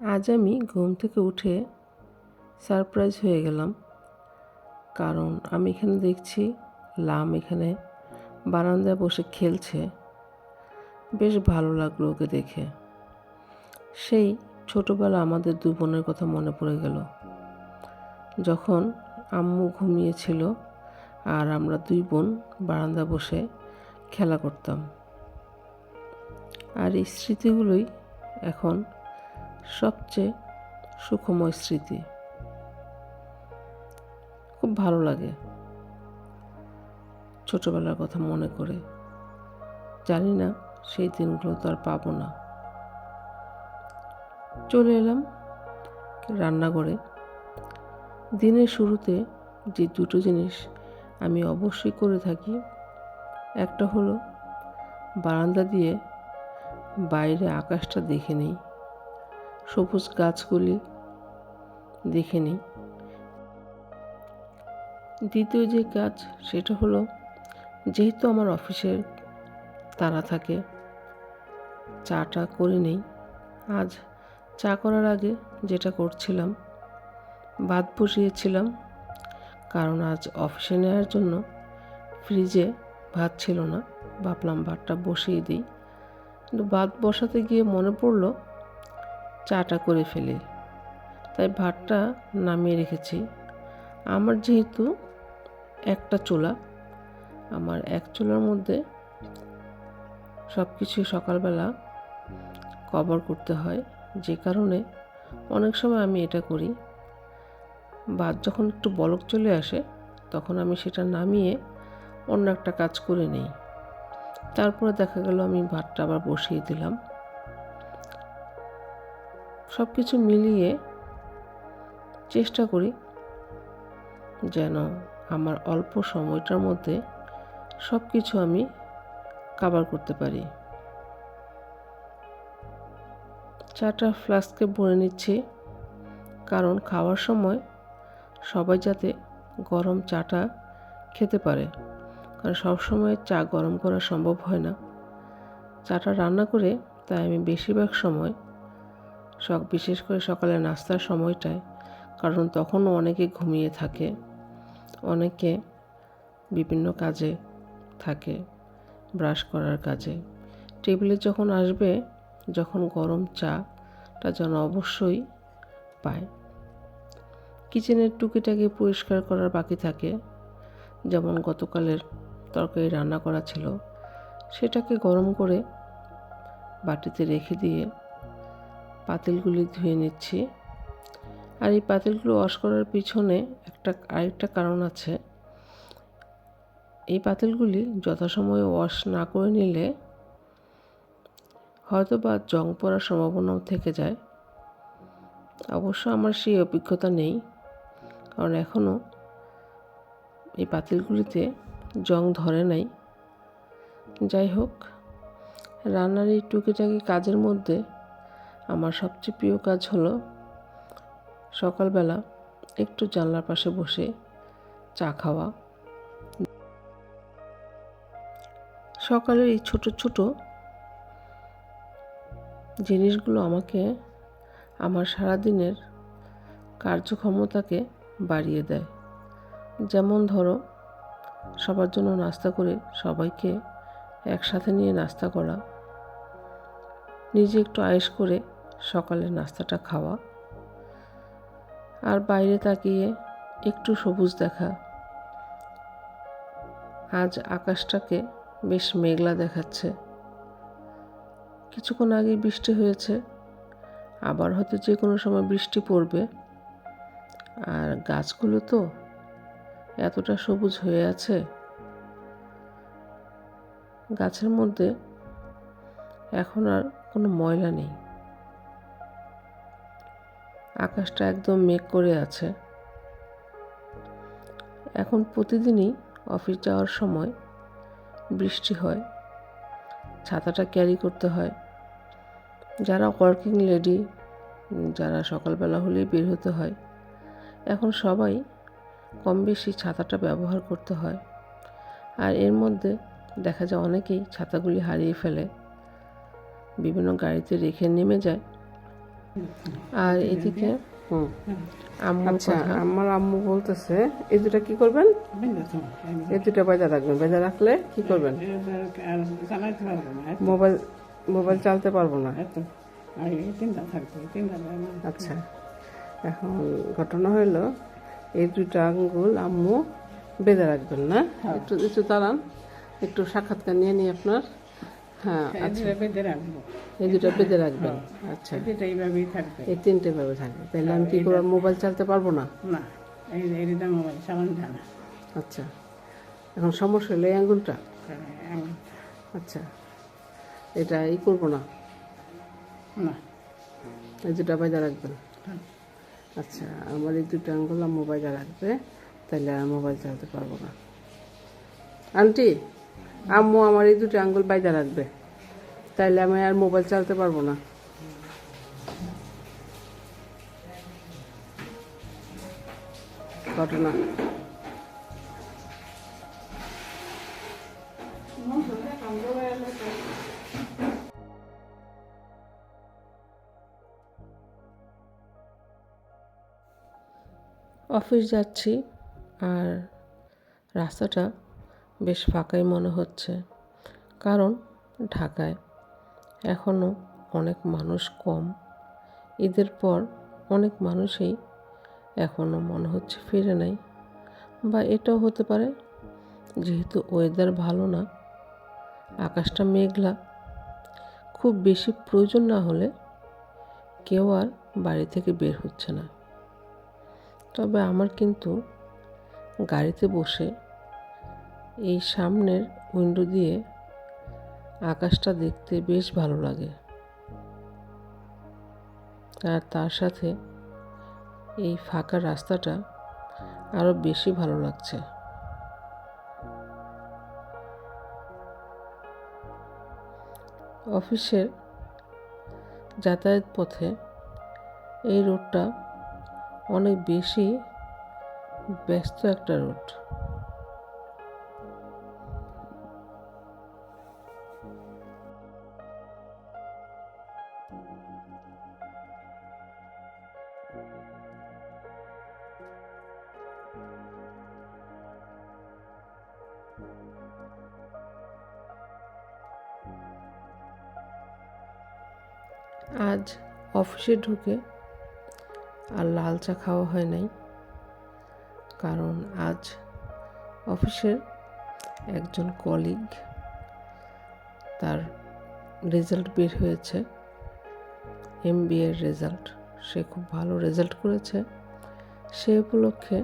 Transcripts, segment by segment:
আজ আমি ঘুম থেকে উঠে সারপ্রাইজ হয়ে গেলাম। কারণ আমি এখানে দেখছি লাম এখানে বারান্দায় বসে খেলছে। বেশ ভালো লাগল ওকে দেখে। সেই ছোটোবেলা আমাদের দু বোনের কথা মনে পড়ে গেল। যখন আম্মু ঘুমিয়েছিল আর আমরা দুই বোন বারান্দা বসে খেলা করতাম। আর এই স্মৃতিগুলোই এখন সবচেয়ে সুখময় স্মৃতি। খুব ভালো লাগে। ছোটবেলার কথা মনে করে। জানি না, সেই দিনগুলো তো আর পাবো না। চলে এলাম রান্নাঘরে। দিনের শুরুতে যে দুটো জিনিস আমি অবশ্যই করে থাকি, একটা হলো বারান্দা দিয়ে বাইরে আকাশটা দেখে নিই। সবুজ গাছগুলি দেখে নিই। দ্বিতীয় যে কাজ, সেটা হলো, যেহেতু আমার অফিসের তারা থাকে, চাটা করে নেই। আজ চা করার আগে যেটা করছিলাম ভাত বসিয়েছিলাম, কারণ আজ অফিসে নেওয়ার জন্য ফ্রিজে ভাত ছিল না। ভাবলাম ভাতটা বসিয়ে দিই। কিন্তু ভাত বসাতে গিয়ে মনে পড়ল চাটা করে ফেলি। তাই ভাতটা নামিয়ে রেখেছি। আমার যেহেতু একটা চুলা, আমার এক চুলার মধ্যে সব কিছু সকালবেলা কভার করতে হয়। যে কারণে অনেক সময় আমি এটা করি। ভাত যখন একটু বলক চলে আসে, তখন আমি সেটা নামিয়ে অন্য একটা কাজ করে নিই। তারপরে দেখা গেল আমি ভাতটা আবার বসিয়ে দিলাম। সব কিছু মিলিয়ে চেষ্টা করি যেন আমার অল্প সময়টার মধ্যে সব কিছু আমি কাভার করতে পারি। চাটা ফ্লাস্কে ভরে নিচ্ছি, কারণ খাওয়ার সময় সবাই যাতে গরম চাটা খেতে পারে। কারণ সবসময় চা গরম করা সম্ভব হয় না। চাটা রান্না করে তাই আমি বেশিরভাগ সময় সব বিশেষ করে সকালে নাস্তার সময়টায়, কারণ তখনও অনেকে ঘুমিয়ে থাকে, অনেকে বিভিন্ন কাজে থাকে, ব্রাশ করার কাজে। টেবিলে যখন আসবে, যখন গরম চাটা যেন অবশ্যই পায়। কিচেনের টুকিটাকি পরিষ্কার করার বাকি থাকে, যেমন গতকালের তরকারি রান্না করা ছিল, সেটাকে গরম করে বাটিতে রেখে দিয়ে পাতিলগুলি ধুয়ে নিচ্ছি। আর এই পাতিলগুলো ওয়াশ করার পিছনে একটা, আরেকটা কারণ আছে। এই পাতিলগুলি যথাসময়ে ওয়াশ না করে নিলে হয়তো বা জং পড়ার সম্ভাবনাও থেকে যায়। অবশ্য আমার সেই অভিজ্ঞতা নেই। কারণ এখনও এই পাতিলগুলিতে জং ধরে নাই। যাই হোক, রান্নার এই টুকিটাকি কাজের মধ্যে আমার সবচেয়ে প্রিয় কাজ হলো সকালবেলা একটু জানলার পাশে বসে চা খাওয়া। সকালের এই ছোট ছোট জিনিসগুলো আমাকে আমার সারাদিনের কার্যক্ষমতাকে বাড়িয়ে দেয়। যেমন ধরো, সবার জন্য নাস্তা করে সবাইকে একসাথে নিয়ে নাস্তা করা। নিজে একটু আয়েস করে সকালের নাস্তাটা খাওয়া। আর বাইরে তাকিয়ে একটু সবুজ দেখা। আজ আকাশটাকে বেশ মেঘলা দেখাচ্ছে। কিছুক্ষণ আগে বৃষ্টি হয়েছে। আবার হয়তো যে কোনো সময় বৃষ্টি পড়বে। আর গাছগুলো তো এতটা সবুজ হয়ে আছে। গাছের মধ্যে এখন আর কোনো ময়লা নেই। আকাশটা একদম মেঘ করে আছে। এখন প্রতিদিনই অফিস যাওয়ার সময় বৃষ্টি হয়, ছাতাটা ক্যারি করতে হয়। যারা ওয়ার্কিং লেডি, যারা সকালবেলা হলেই বের হতে হয়, এখন সবাই কম বেশি ছাতাটা ব্যবহার করতে হয়। আর এর মধ্যে দেখা যায় অনেকেই ছাতাগুলি হারিয়ে ফেলে, বিভিন্ন গাড়িতে রেখে নেমে যায়। আর এদিকে আচ্ছা আমার আম্মু বলতেছে এই দুটা কি করবেন? এই দুটা বেজা রাখবেন। বেজা রাখলে কি করবেন? মোবাইল মোবাইল চালাতে পারব না। আচ্ছা এখন ঘটনা হইল এই দুইটা আঙ্গুল আম্মু বেঁধে রাখবেন না? একটু একটু দাঁড়ান। একটু সাক্ষাৎকার নিয়ে নিই আপনার। হ্যাঁ এই দুটো বেঁধে রাখব। এই দুটা বেঁধে রাখবেন? আচ্ছা এই দুটো এইভাবেই থাকবে। এই তিনটে ভাবে থাকবে। তাহলে আমি কি করব? মোবাইল চালাতে পারব না? না এই মোবাইল জানা আচ্ছা। এখন সমস্যা হলো এই আঙ্গুলটা? আচ্ছা। এটা ই করব না? না। এই দুটা রাখবেন? হ্যাঁ। আচ্ছা আমার এই দুটো আঙ্গুল মোবাইলে রাখবে তাহলে আর মোবাইল চালাতে পারব না। আন্টি? আম্মু আমার এই দুটো আঙ্গুল বাইজা রাখবে। তাইলে আমি আর মোবাইল চালাতে পারব না। ঘটনা। অফিস যাচ্ছি আর রাস্তাটা বেশ ফাঁকাই মনে হচ্ছে। কারণ ঢাকায় এখনও অনেক মানুষ কম। ঈদের পর অনেক মানুষই এখনও মনে হচ্ছে ফিরে নাই। বা এটাও হতে পারে, যেহেতু ওয়েদার ভালো না, আকাশটা মেঘলা। খুব বেশি প্রয়োজন না হলে কেউ আর বাড়ি থেকে বের হচ্ছে না। তবে আমার কিন্তু গাড়িতে বসে এই সামনের উইন্ডো দিয়ে আকাশটা দেখতে বেশ ভালো লাগে। আর তার সাথে এই ফাঁকা রাস্তাটা আরও বেশি ভালো লাগছে। অফিসের যাতায়াত পথে এই রোডটা অনেক বেশি ব্যস্ত একটা রুট আজ অফিসে ঢুকে আর লাল চা খাওয়া হয় নাই। কারণ আজ অফিসের একজন কলিগ তার রেজাল্ট বের হয়েছে। এম এর রেজাল্ট সে খুব ভালো রেজাল্ট করেছে। সে উপলক্ষে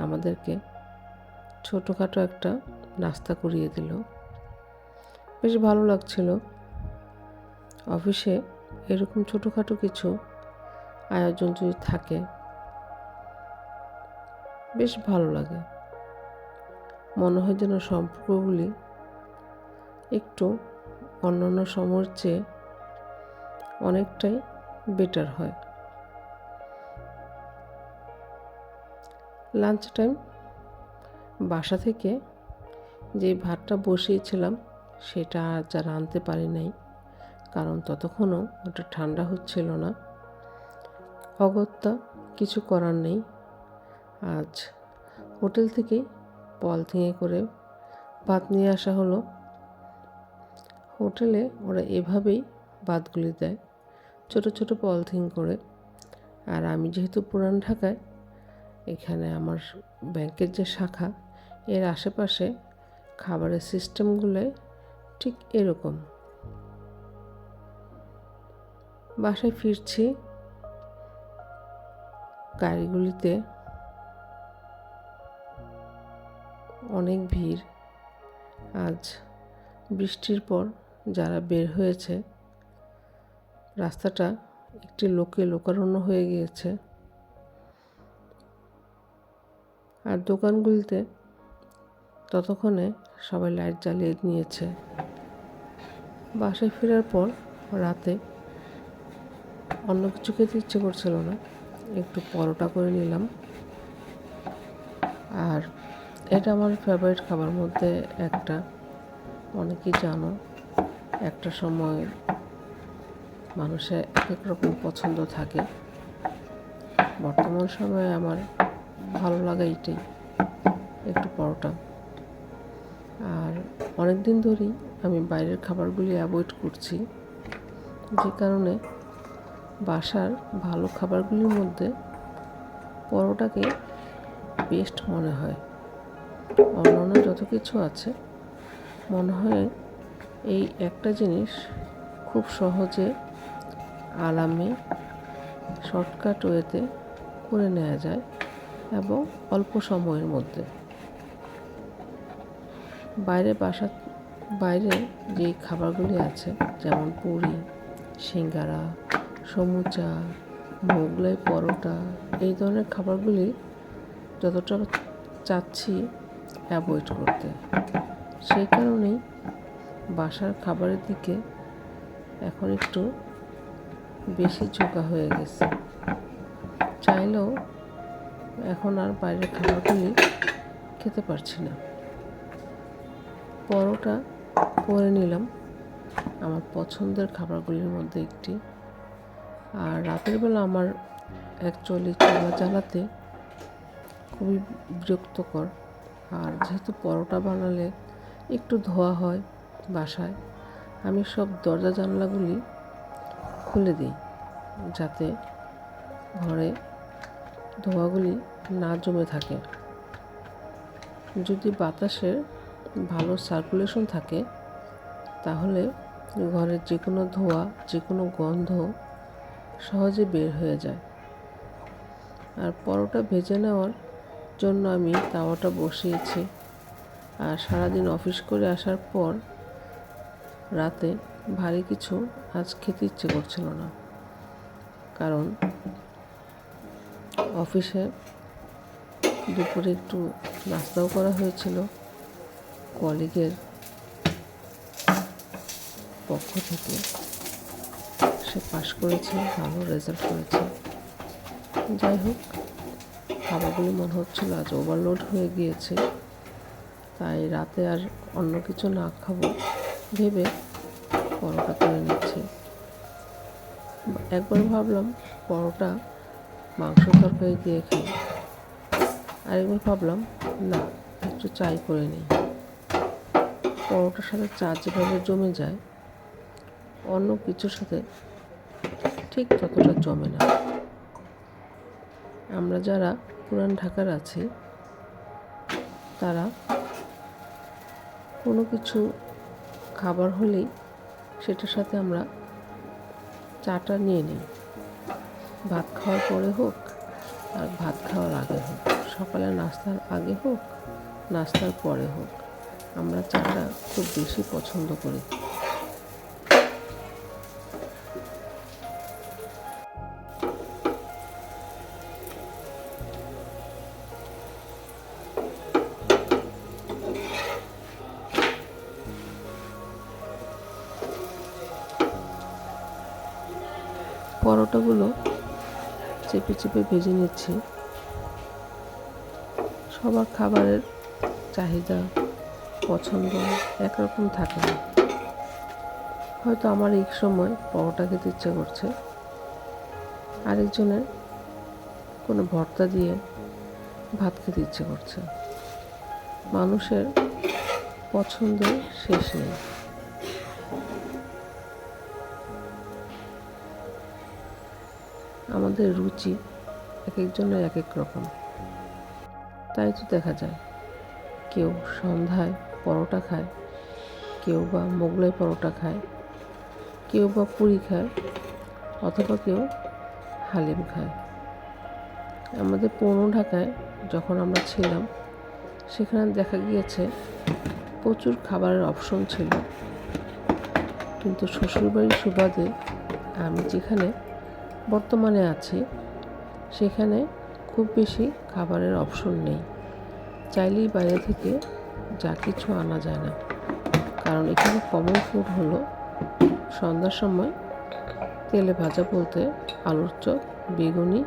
আমাদেরকে ছোটোখাটো একটা নাস্তা করিয়ে দিল। বেশ ভালো লাগছিল। অফিসে এরকম ছোটোখাটো কিছু আয়োজন যদি থাকে, বেশ ভালো লাগে। মনে হয় যেন সম্পর্কগুলি একটু অন্যান্য সময়ের চেয়ে অনেকটাই বেটার হয়। লাঞ্চ টাইম বাসা থেকে যে ভাতটা বসিয়েছিলাম, সেটা আর আনতে পারি নাই। কারণ ততক্ষণও ওটা ঠান্ডা হচ্ছিল না। অগত্যা কিছু করার নেই। আজ হোটেল থেকে পলিথিনে করে ভাত নিয়ে আসা হলো। হোটেলে ওরা এভাবেই ভাতগুলি দেয়, ছোট ছোট পলিথিন করে। আর আমি যেহেতু পুরান ঢাকায়, এখানে আমার ব্যাংকের যে শাখা, এর আশেপাশে খাবারের সিস্টেমগুলো ঠিক এরকম। বাসায় ফিরছি। গাড়িগুলিতে অনেক ভিড়। আজ বৃষ্টির পর যারা বের হয়েছে, রাস্তাটা একটি লোকে লোকারণ্য হয়ে গিয়েছে। আর দোকানগুলিতে ততক্ষণে সবাই লাইট জ্বালিয়ে নিয়েছে। বাসায় ফেরার পর রাতে অন্য কিছু খেতে ইচ্ছে করছিল না। একটু পরোটা করে নিলাম। আর এটা আমার ফেভারিট খাবার মধ্যে একটা। অনেকেই জানো? একটা সময় মানুষের এক এক রকম পছন্দ থাকে। বর্তমান সময়ে আমার ভালো লাগা এইটাই, একটু পরোটা। আর অনেক দিন ধরেই আমি বাইরের খাবারগুলি অ্যাভয়েড করছি। যে কারণে বাসার ভালো খাবারগুলির মধ্যে পরোটাকে বেস্ট মনে হয়। অন্যান্য যত কিছু আছে, মনে হয় এই একটা জিনিস খুব সহজে আরামে শর্টকাট ওয়েতে করে নেওয়া যায় এবং অল্প সময়ের মধ্যে। বাইরে বাসা, বাইরে যে খাবারগুলি আছে, যেমন পুরি, সিঙ্গারা সমুচা, মোগলাই পরোটা, এই ধরনের খাবারগুলি যতটা চাচ্ছি অ্যাভয়েড করতে। সেই কারণেই বাসার খাবারের দিকে এখন একটু বেশি ঝোঁকা হয়ে গেছে। চাইলেও এখন আর বাইরের খাবারগুলি খেতে পারছি না। পরোটা করে নিলাম। আমার পছন্দের খাবারগুলির মধ্যে একটি আর রাতের বেলা আমার অ্যাকচুয়ালি চুলা জ্বালাতে খুবই বিরক্তকর। আর যেহেতু পরোটা বানালে একটু ধোয়া হয় বাসায়, আমি সব দরজা জানলাগুলি খুলে দিই যাতে ঘরে ধোঁয়াগুলি না জমে থাকে। যদি বাতাসের ভালো সার্কুলেশন থাকে, তাহলে ঘরের যে কোনো ধোঁয়া যে কোনো গন্ধ সহজে বের হয়ে যায়। আর পরোটা ভেজে নেওয়ার জন্য আমি তাওয়াটা বসিয়েছি। আর সারাদিন অফিস করে আসার পর রাতে ভারী কিছু আজ খেতে ইচ্ছে করছিল না। কারণ অফিসে দুপুরে একটু নাস্তাও করা হয়েছিল কলিগের পক্ষ থেকে। সে পাশ করেছে, ভালো রেজাল্ট করেছে। যাই হোক, খাবারগুলি মনে হচ্ছিল আজ ওভারলোড হয়ে গিয়েছে। তাই রাতে আর অন্য কিছু না খাব ভেবে পরোটা করে নিচ্ছি। একবার ভাবলাম পরোটা মাংস তরকারি দিয়ে খাই। আরেকবার ভাবলাম, না, একটু চাই করে নিই। পরোটার সাথে চা যেভাবে জমে যায় অন্য কিছুর সাথে ঠিক ততটা জমে না। আমরা যারা পুরান ঢাকার আছি, তারা কোনো কিছু খাবার হলেই সেটার সাথে আমরা চাটা নিয়ে নিই। ভাত খাওয়ার পরে হোক আর ভাত খাওয়ার আগে হোক সকালে নাস্তার আগে হোক, নাস্তার পরে হোক, আমরা চাটা খুব বেশি পছন্দ করি। পরোটাগুলো চেপে চেপে ভেজে নিচ্ছি। সবার খাবারের চাহিদা পছন্দ একরকম থাকে না। হয়তো আমার এক সময় পরোটা খেতে ইচ্ছে করছে। আরেকজনের কোনো ভর্তা দিয়ে ভাত খেতে ইচ্ছে করছে। মানুষের পছন্দের শেষ নেই। আমাদের রুচি এক একজনের এক এক রকম। তাই তো দেখা যায়, কেউ সন্ধ্যায় পরোটা খায়, কেউ বা মোগলাই পরোটা খায়, কেউ বা পুরি খায়, অথবা কেউ হালিম খায়। আমাদের পুরনো ঢাকায় যখন আমরা ছিলাম, সেখানে দেখা গিয়েছে প্রচুর খাবারের অপশন ছিল। কিন্তু শ্বশুরবাড়ির সুবাদে আমি যেখানে বর্তমানে আছি। সেখানে খুব বেশি খাবারের অপশন নেই। চাইলেই বাইরে থেকে যা কিছু আনা যায় না। কারণ এখানে কমন ফুড হলো সন্ধ্যার সময় তেলে ভাজা বলতে আলুর চপ, বেগুনি,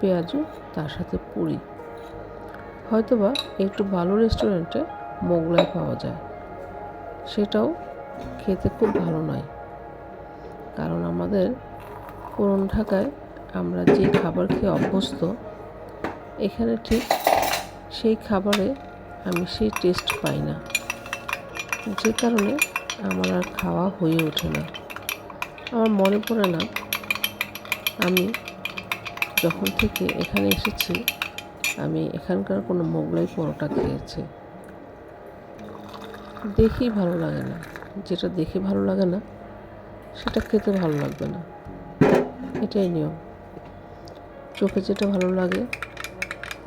পেঁয়াজু, তার সাথে পুরি। হয়তোবা একটু ভালো রেস্টুরেন্টে মোগলাই পাওয়া যায়। সেটাও খেতে খুব ভালো নয়। কারণ আমাদের পুরন ঢাকায় আমরা যে খাবার খেয়ে অভ্যস্ত, এখানে ঠিক সেই খাবারে আমি সেই টেস্ট পাই না। যে কারণে আমার আর খাওয়া হয়ে ওঠে না। আমার মনে পড়ে না, আমি যখন থেকে এখানে এসেছি, আমি এখানকার কোনো মোগলাই পরোটা খেয়েছি। দেখেই ভালো লাগে না। যেটা দেখে ভালো লাগে না, সেটা খেতে ভালো লাগবে না। এটাই নিয়ম। চোখে যেটা ভালো লাগে,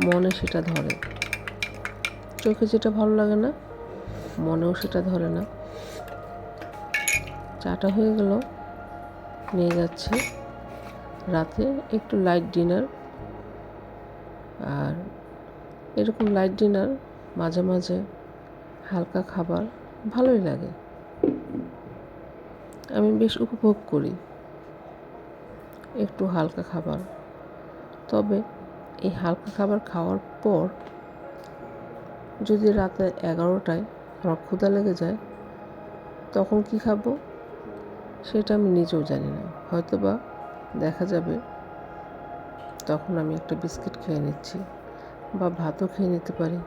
মনে সেটা ধরে। চোখে যেটা ভালো লাগে না, মনেও সেটা ধরে না। চাটা হয়ে গেল, নিয়ে যাচ্ছে। রাতে একটু লাইট ডিনার আর এরকম লাইট ডিনার মাঝে মাঝে হালকা খাবার, ভালোই লাগে। আমি বেশ উপভোগ করি। একটু হালকা খাবার। তবে এই হালকা খাবার খাওয়ার পর যদি রাতে এগারোটায় আমার ক্ষুধা লেগে যায়, তখন কি খাব? সেটা আমি নিজেও জানি না। হয়তো বা দেখা যাবে তখন আমি একটা বিস্কিট খেয়ে নিচ্ছি বা ভাতও খেয়ে নিতে পারি।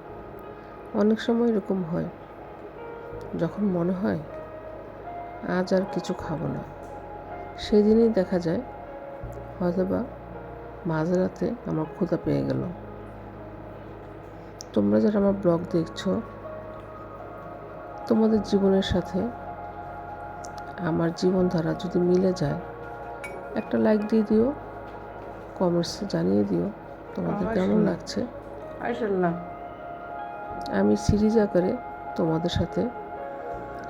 অনেক সময় এরকম হয়, যখন মনে হয় আজ আর কিছু খাব না। সেদিনই দেখা যায় হয়তোবা মাঝরাতে আমার ক্ষুধা পেয়ে গেল। তোমরা যারা আমার ব্লগ দেখছ তোমাদের জীবনের সাথে আমার জীবনধারা যদি মিলে যায় একটা লাইক দিয়ে দিও কমেন্টসে জানিয়ে দিও তোমাদের কেমন লাগছে? আমি সিরিজ আকারে তোমাদের সাথে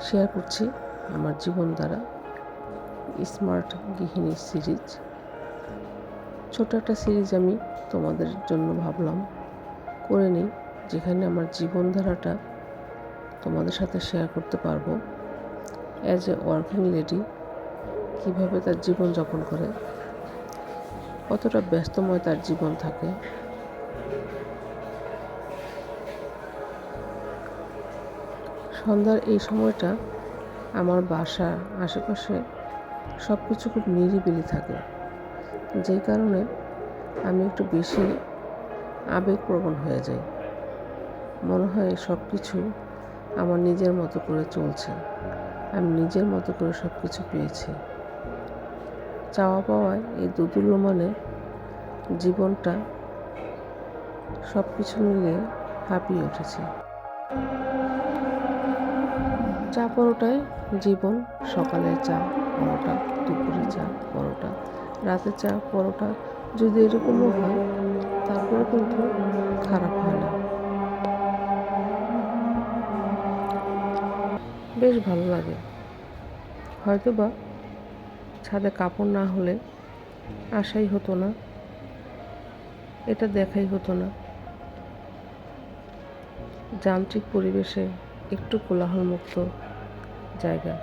শেয়ার করছি আমার জীবন দ্বারা স্মার্ট গৃহিণী সিরিজ। ছোট একটা সিরিজ আমি তোমাদের জন্য ভাবলাম করে নিই, যেখানে আমার জীবনধারাটা তোমাদের সাথে শেয়ার করতে পারব। অ্যাজ এ ওয়ার্কিং লেডি কীভাবে তার জীবন যাপন করে? কতটা ব্যস্তময় তার জীবন থাকে? সন্ধ্যার এই সময়টা আমার বাসা, আশেপাশে সব কিছু খুব নিরিবিলি থাকে। যেই কারণে আমি একটু বেশি আবেগপ্রবণ হয়ে যাই। মনে হয় সব কিছু আমার নিজের মতো করে চলছে। আমি নিজের মতো করে সব কিছু পেয়েছি। চাওয়া পাওয়ায় এই দুদুল্য মানে জীবনটা সব কিছু মিলিয়ে হাঁপিয়ে উঠেছে। চা পরোটায় জীবন সকালে চা, পরোটা দুপুরে চা, পরোটা। রাতে চা, পরোটা যদি এরকমও হয় তারপরে কিন্তু খারাপ হয় না। বেশ ভালো লাগে। হয়তো বা ছাদে কাপড় না হলে আসাই হতো না, এটা দেখাই হতো না। যান্ত্রিক পরিবেশে একটু কোলাহলমুক্ত জায়গা।